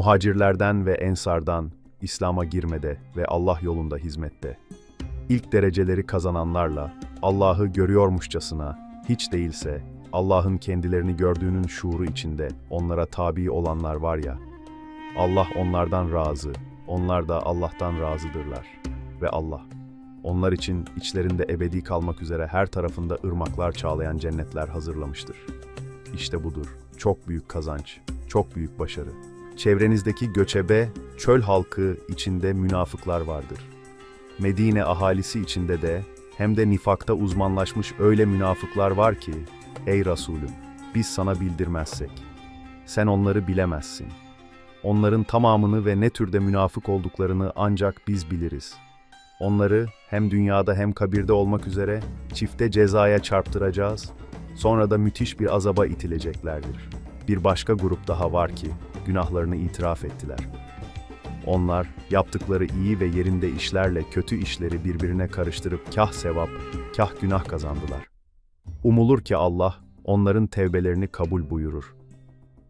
muhacirlerden ve ensardan, İslam'a girmede ve Allah yolunda hizmette. İlk dereceleri kazananlarla, Allah'ı görüyormuşçasına, hiç değilse, Allah'ın kendilerini gördüğünün şuuru içinde onlara tabi olanlar var ya, Allah onlardan razı, onlar da Allah'tan razıdırlar. Ve Allah, onlar için içlerinde ebedi kalmak üzere her tarafında ırmaklar çağlayan cennetler hazırlamıştır. İşte budur, çok büyük kazanç, çok büyük başarı. Çevrenizdeki göçebe, çöl halkı içinde münafıklar vardır. Medine ahalisi içinde de hem de nifakta uzmanlaşmış öyle münafıklar var ki, ey Resulüm, biz sana bildirmezsek, sen onları bilemezsin. Onların tamamını ve ne türde münafık olduklarını ancak biz biliriz. Onları hem dünyada hem kabirde olmak üzere çifte cezaya çarptıracağız, sonra da müthiş bir azaba itileceklerdir. Bir başka grup daha var ki günahlarını itiraf ettiler. Onlar yaptıkları iyi ve yerinde işlerle kötü işleri birbirine karıştırıp kah sevap, kah günah kazandılar. Umulur ki Allah onların tevbelerini kabul buyurur.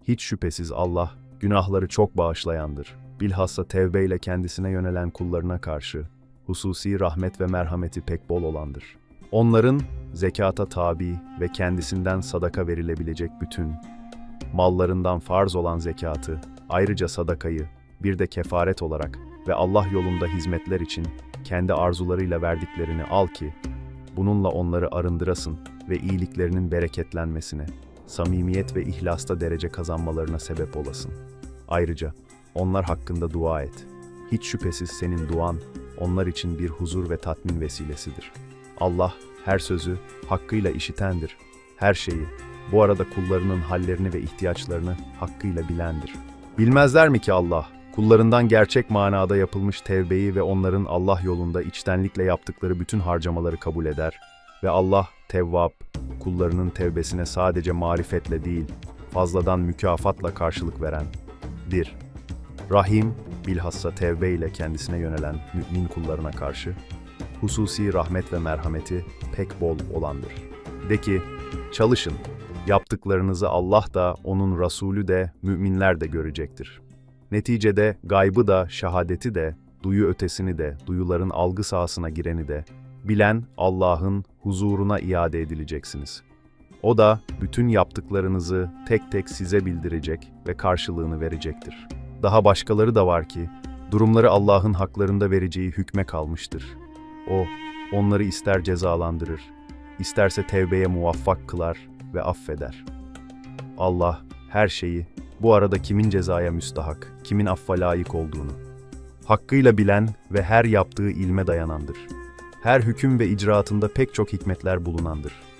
Hiç şüphesiz Allah günahları çok bağışlayandır. Bilhassa tevbeyle kendisine yönelen kullarına karşı hususi rahmet ve merhameti pek bol olandır. Onların zekata tabi ve kendisinden sadaka verilebilecek bütün mallarından farz olan zekatı, ayrıca sadakayı, bir de kefaret olarak ve Allah yolunda hizmetler için kendi arzularıyla verdiklerini al ki, bununla onları arındırasın ve iyiliklerinin bereketlenmesine, samimiyet ve ihlasta derece kazanmalarına sebep olasın. Ayrıca onlar hakkında dua et. Hiç şüphesiz senin duan onlar için bir huzur ve tatmin vesilesidir. Allah her sözü hakkıyla işitendir. Her şeyi, bu arada kullarının hallerini ve ihtiyaçlarını hakkıyla bilendir. Bilmezler mi ki Allah, kullarından gerçek manada yapılmış tevbeyi ve onların Allah yolunda içtenlikle yaptıkları bütün harcamaları kabul eder ve Allah tevvap, kullarının tevbesine sadece marifetle değil, fazladan mükafatla karşılık veren, 1. Rahim, bilhassa tevbe ile kendisine yönelen mümin kullarına karşı, hususi rahmet ve merhameti pek bol olandır. De ki, çalışın, yaptıklarınızı Allah da, onun Resulü de, müminler de görecektir. Neticede gaybı da, şehadeti de, duyu ötesini de, duyuların algı sahasına gireni de, bilen Allah'ın huzuruna iade edileceksiniz. O da bütün yaptıklarınızı tek tek size bildirecek ve karşılığını verecektir. Daha başkaları da var ki, durumları Allah'ın haklarında vereceği hükme kalmıştır. O, onları ister cezalandırır, isterse tevbeye muvaffak kılar ve affeder. Allah her şeyi, bu arada kimin cezaya müstahak, kimin affa layık olduğunu, hakkıyla bilen ve her yaptığı ilme dayanandır. Her hüküm ve icraatında pek çok hikmetler bulunandır.